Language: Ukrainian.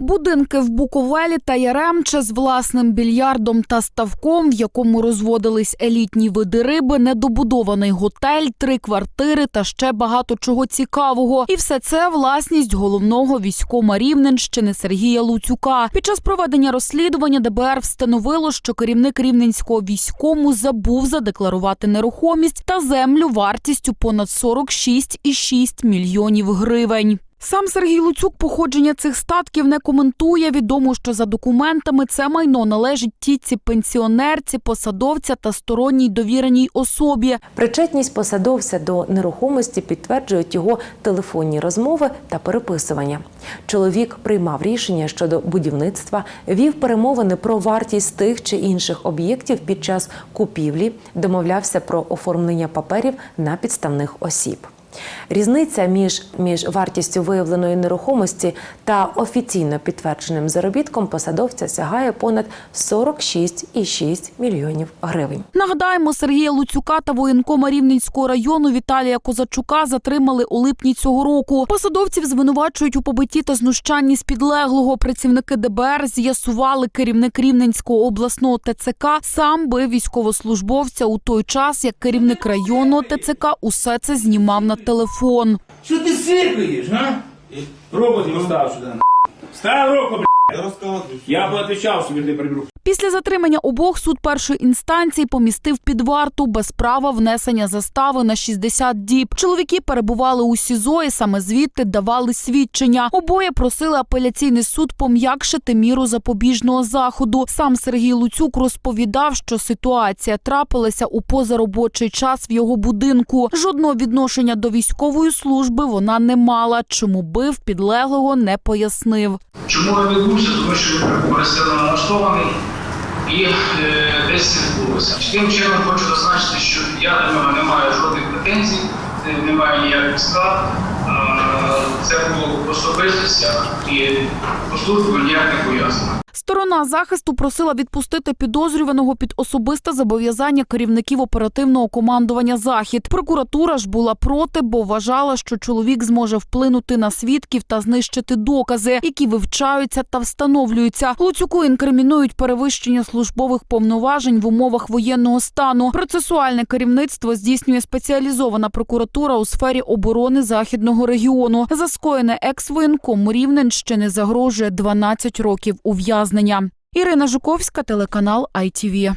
Будинки в Буковелі та Яремче з власним більярдом та ставком, в якому розводились елітні види риби, недобудований готель, три квартири та ще багато чого цікавого. І все це власність головного військома Рівненщини Сергія Луцюка. Під час проведення розслідування ДБР встановило, що керівник рівненського війському забув задекларувати нерухомість та землю вартістю понад 46,6 мільйонів гривень. Сам Сергій Луцюк походження цих статків не коментує. Відомо, що за документами це майно належить тітці пенсіонерці, посадовця та сторонній довіреній особі. Причетність посадовця до нерухомості підтверджують його телефонні розмови та переписування. Чоловік приймав рішення щодо будівництва, вів перемовини про вартість тих чи інших об'єктів під час купівлі, домовлявся про оформлення паперів на підставних осіб. Різниця між, між вартістю виявленої нерухомості та офіційно підтвердженим заробітком посадовця сягає понад 46,6 мільйонів гривень. Нагадаємо, Сергія Луцюка та воєнкома Рівненського району Віталія Козачука затримали у липні цього року. Посадовців звинувачують у побитті та знущанні з підлеглого. Працівники ДБР з'ясували, керівник Рівненського обласного ТЦК сам бив військовослужбовця у той час, як керівник районного ТЦК усе це знімав на телефон. Що ти сиркаєш, га? Робот став сюди. Став руку, блядь! Я б отвечав, що ти приберу. Після затримання обох суд першої інстанції помістив під варту без права внесення застави на 60 діб. Чоловіки перебували у СІЗО і саме звідти давали свідчення. Обоє просили апеляційний суд пом'якшити міру запобіжного заходу. Сам Сергій Луцюк розповідав, що ситуація трапилася у позаробочий час в його будинку. Жодного відношення до військової служби вона не мала. Чому бив підлеглого, не пояснив. Чому я відбувся? Тому що я був налаштований і е, десь відбулося. Таким чином хочу зазначити, що я до нього не маю жодних претензій, немає ніяких скарг. Е, Це було особистості і по службу ніяк не пояснено. Сторона захисту просила відпустити підозрюваного під особисте зобов'язання керівників оперативного командування Захід. Прокуратура ж була проти, бо вважала, що чоловік зможе вплинути на свідків та знищити докази, які вивчаються та встановлюються. Луцюку інкримінують перевищення службових повноважень в умовах воєнного стану. Процесуальне керівництво здійснює спеціалізована прокуратура у сфері оборони західного регіону. За скоєне екс-воєнкому Рівненщини загрожує 12 років ув'язнення. Ірина Жуковська, телеканал ITV.